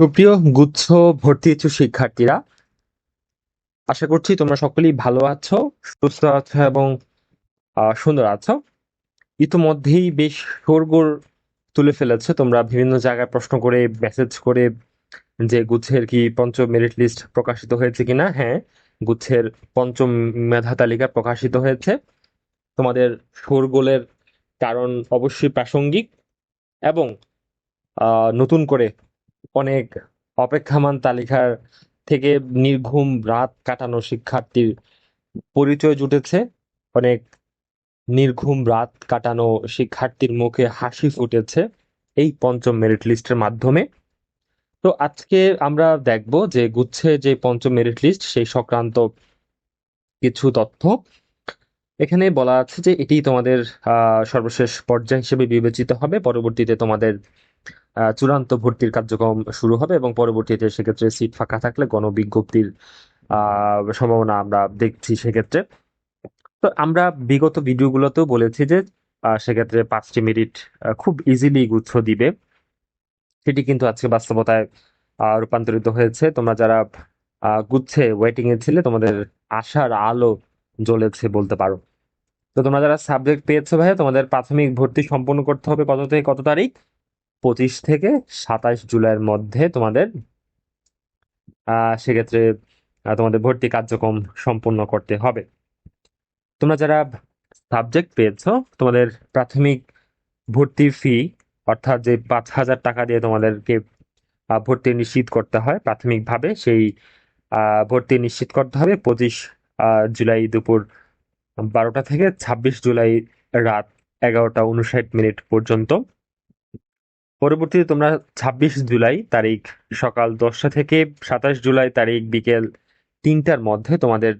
সুপ্রিয় গুচ্ছ ভর্তি ইচ্ছুক শিক্ষার্থীরা, আশা করছি তোমরা সকলেই ভালো আছো, সুস্থ আছো এবং সুন্দর আছো। ইতোমধ্যেই বেশ শোরগোল তুলে ফেলেছে তোমরা, বিভিন্ন জায়গায় প্রশ্ন করে মেসেজ করে যে গুচ্ছের কি পঞ্চম মেরিট লিস্ট প্রকাশিত হয়েছে কিনা? হ্যাঁ গুচ্ছের পঞ্চম মেধা তালিকা প্রকাশিত হয়েছে। তোমাদের শোরগোলের কারণ অবশ্যই প্রাসঙ্গিক এবং নতুন করে অনেক অপেক্ষামান তালিকার থেকে নির্ঘুম রাত কাটানো শিক্ষার্থীর পরিচয় জুটেছে। অনেক নির্ঘুম রাত কাটানো শিক্ষার্থীর মুখে হাসি ফুটেছে এই পঞ্চম মেরিট লিস্টের মাধ্যমে। তো আজকে আমরা দেখব যে গুচ্ছে যে পঞ্চম মেরিট লিস্ট, সেই সংক্রান্ত কিছু তথ্য। এখানে বলা আছে যে এটি তোমাদের সর্বশেষ পর্যায় হিসেবে বিবেচিত হবে। পরবর্তীতে তোমাদের চূড়ান্ত ভর্তির কার্যক্রম শুরু হবে এবং পরবর্তীতে সেক্ষেত্রে সিট ফাঁকা থাকলে গণবিজ্ঞপ্তির সম্ভাবনা আমরা দেখছি সেক্ষেত্রে। তো আমরা বিগত ভিডিওগুলোতেও বলেছি যে সেক্ষেত্রে পাঁচটি মিনিট খুব ইজিলি গুচ্ছ দিবে। সেটি কিন্তু আজকে বাস্তবতায় রূপান্তরিত হয়েছে। তোমরা যারা গুচ্ছে ওয়েটিং এ ছিলে, তোমাদের আশার আলো জ্বলেছে বলতে পারো। তো তোমরা যারা সাবজেক্ট পেয়েছ ভাইয়া, তোমাদের প্রাথমিক ভর্তি সম্পন্ন করতে হবে কত থেকে কত তারিখ? পঁচিশ থেকে সাতাশ জুলাইয়ের মধ্যে তোমাদের সেক্ষেত্রে তোমাদের ভর্তি কার্যক্রম সম্পূর্ণ করতে হবে। তোমরা যারা সাবজেক্ট পেয়েছ, তোমাদের প্রাথমিক ভর্তি ফি, অর্থাৎ যে পাঁচ হাজার টাকা দিয়ে তোমাদেরকে ভর্তি নিশ্চিত করতে হয় প্রাথমিকভাবে, সেই ভর্তি নিশ্চিত করতে হবে পঁচিশ জুলাই দুপুর বারোটা থেকে ছাব্বিশ জুলাই রাত এগারোটা উনষাট মিনিট পর্যন্ত। পরবর্তীতে তোমরা ছাব্বিশ জুলাই তারিখ সকাল দশটা থেকে সাতাশ জুলাই তারিখ বিকেল তিনটার মধ্যে তোমাদের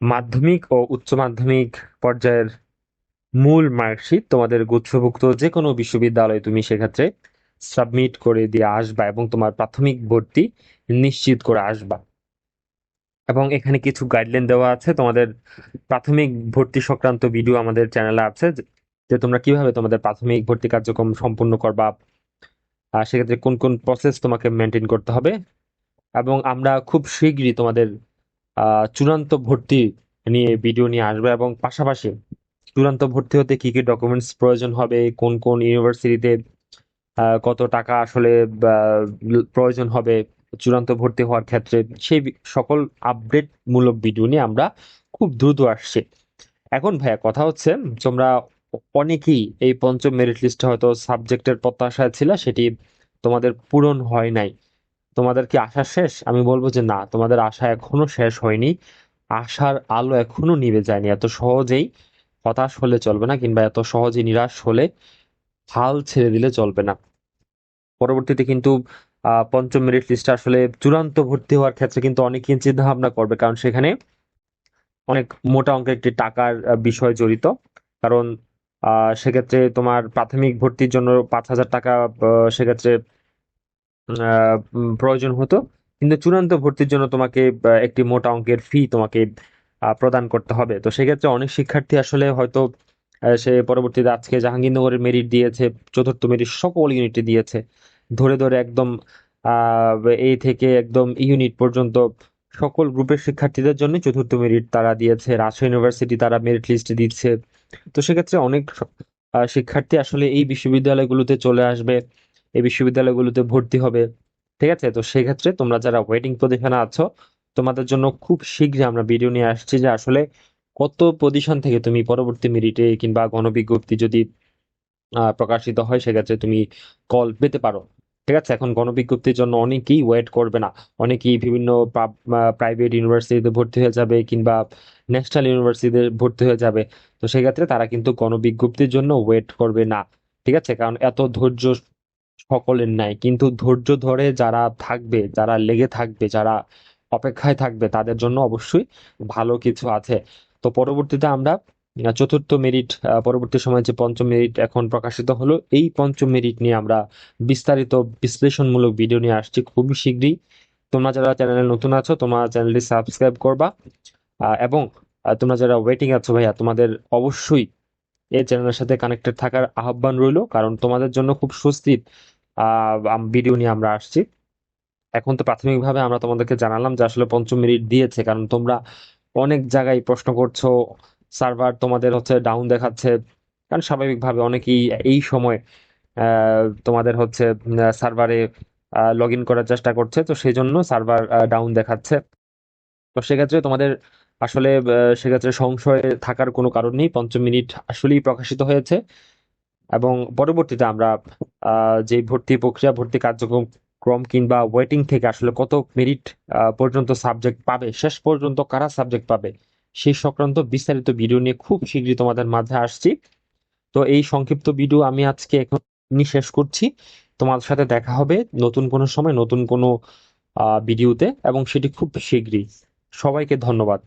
মাধ্যমিক ও উচ্চ মাধ্যমিক পর্যায়ের মূল মার্কশিট তোমাদের গুচ্ছভুক্ত যে কোনো বিশ্ববিদ্যালয়ে তুমি সেক্ষেত্রে সাবমিট করে দিয়ে আসবা এবং তোমার প্রাথমিক ভর্তি নিশ্চিত করে আসবা। এবং এখানে কিছু গাইডলাইন দেওয়া আছে। তোমাদের প্রাথমিক ভর্তি সংক্রান্ত ভিডিও আমাদের চ্যানেলে আছে। যে তোমরা কীভাবে তোমাদের প্রাথমিক ভর্তি কার্যক্রম সম্পূর্ণ করবা আর সেক্ষেত্রে কোন কোন প্রসেস তোমাকে মেনটেন করতে হবে এবং আমরা খুব শীঘ্রই তোমাদের চূড়ান্ত ভর্তি নিয়ে ভিডিও নিয়ে আসবে এবং পাশাপাশি চূড়ান্ত ভর্তি হতে কি কি ডকুমেন্টস প্রয়োজন হবে, কোন কোন ইউনিভার্সিটিতে কত টাকা আসলে প্রয়োজন হবে, চূড়ান্ত ভর্তি হওয়ার ক্ষেত্রে সেই সকল আপডেট মূলক ভিডিও নিয়ে আমরা খুব দ্রুত আসছি। এখন ভাইয়া কথা হচ্ছে তোমরা অনেকেই এই পঞ্চম মেরিট লিস্টে হয়তো সাবজেক্টের প্রত্যাশায় ছিল, সেটি তোমাদের পূরণ হয় নাই। তোমাদের কি আশা শেষ? আমি বলব যে না, তোমাদের আশা এখনও শেষ হয়নি। আশার আলো এখনও নিভে যায়নি। এত সহজেই হতাশ হলে চলবে না, কিংবা এত সহজে নিরাশ হলে হাল ছেড়ে দিলে চলবে না। পরবর্তীতে কিন্তু পঞ্চম মেরিট লিস্টে আসলে চূড়ান্ত ভর্তি হওয়ার ক্ষেত্রে কিন্তু অনেকেই চিন্তা ভাবনা করবে, কারণ সেখানে অনেক মোটা অঙ্কের একটি টাকার বিষয় জড়িত। কারণ সেক্ষেত্রে তোমার প্রাথমিক ভর্তির জন্য পাঁচ হাজার টাকা সেক্ষেত্রে প্রয়োজন হতো। কিন্তু চূড়ান্ত ভর্তির জন্য তোমাকে একটি মোটা অঙ্কের ফি তোমাকে প্রদান করতে হবে। তো সেক্ষেত্রে অনেক শিক্ষার্থী আসলে হয়তো সে পরবর্তীতে আজকে জাহাঙ্গীরনগরের মেরিট দিয়েছে, চতুর্থ মেরিট সকল ইউনিটে দিয়েছে। ধরে ধরে একদম এই থেকে একদম ইউনিট পর্যন্ত সকল গ্রুপের শিক্ষার্থীদের জন্য চতুর্থ মেরিট তারা দিয়েছে। রাজশাহী ইউনিভার্সিটি তারা মেরিট লিস্ট দিচ্ছে। তো সেক্ষেত্রে অনেক শিক্ষার্থী আসলে এই বিশ্ববিদ্যালয়গুলোতে চলে আসবে, এই বিশ্ববিদ্যালয়গুলোতে ভর্তি হবে, ঠিক আছে? তো সেক্ষেত্রে তোমরা যারা ওয়েটিং পজিশনে আছো, তোমাদের জন্য খুব শীঘ্রই আমরা ভিডিও নিয়ে আসছি যে আসলে কত পজিশন থেকে তুমি পরবর্তী মেরিটে কিংবা গণবিজ্ঞপ্তি যদি প্রকাশিত হয়, সেক্ষেত্রে তুমি কল পেতে পারো। ঠিক আছে? এখন গণবিজ্ঞপ্তির জন্য অনেকেই ওয়েট করবে না। অনেকেই বিভিন্ন প্রাইভেট ইউনিভার্সিটিতে ভর্তি হয়ে যাবে কিংবা ন্যাশনাল ইউনিভার্সিটিতে ভর্তি হয়ে যাবে। তো সেক্ষেত্রে তারা কিন্তু গণবিজ্ঞপ্তির জন্য ওয়েট করবে না। ঠিক আছে? কারণ এত ধৈর্য সকলের নাই। কিন্তু ধৈর্য ধরে যারা থাকবে, যারা লেগে থাকবে, যারা অপেক্ষায় থাকবে, তাদের জন্য অবশ্যই ভালো কিছু আছে। তো পরবর্তীতে আমরা চতুর্থ মেরিট পরবর্তী সময়ে যে পঞ্চম মেরিট এখন প্রকাশিত হলো, এই পঞ্চম মেরিট নিয়ে আমরা বিস্তারিত বিশ্লেষণমূলক ভিডিও নিয়ে আসছি খুবই শীঘ্রই। তোমরা যারা চ্যানেলে নতুন আছো, তোমার চ্যানেলটি সাবস্ক্রাইব করবা। এবং তোমরা যারা ওয়েটিং আছো ভাইয়া, তোমাদের অবশ্যই এই চ্যানেলের সাথে কানেক্টেড থাকার আহ্বান রইল, কারণ তোমাদের জন্য খুব স্বস্তির ভিডিও নিয়ে আমরা আসছি। এখন তো প্রাথমিকভাবে আমরা তোমাদেরকে জানালাম যে আসলে পঞ্চম মেরিট দিয়েছে, কারণ তোমরা অনেক জায়গায় প্রশ্ন করছ সার্ভার তোমাদের হচ্ছে ডাউন দেখাচ্ছে। কারণ স্বাভাবিকভাবে অনেকেই এই সময় তোমাদের হচ্ছে সার্ভারে লগ ইন করার চেষ্টা করছে। তো সেই জন্য সার্ভার ডাউন দেখাচ্ছে। তো সেক্ষেত্রে তোমাদের আসলে সেক্ষেত্রে সংশয়ে থাকার কোনো কারণ নেই। পঞ্চম মিনিট আসলেই প্রকাশিত হয়েছে। এবং পরবর্তীতে আমরা যে ভর্তি প্রক্রিয়া, ভর্তি কার্যক্রম, ক্রম কিংবা ওয়েটিং থেকে আসলে কত মেরিট পর্যন্ত সাবজেক্ট পাবে, শেষ পর্যন্ত কারা সাবজেক্ট পাবে সেই সংক্রান্ত বিস্তারিত ভিডিও নিয়ে খুব শীঘ্রই তোমাদের মাঝে আসছি। তো এই সংক্ষিপ্ত ভিডিও আমি আজকে এখনই শেষ করছি। তোমাদের সাথে দেখা হবে নতুন কোনো সময়, নতুন কোনো ভিডিওতে, এবং সেটি খুব শীঘ্রই। সবাইকে ধন্যবাদ।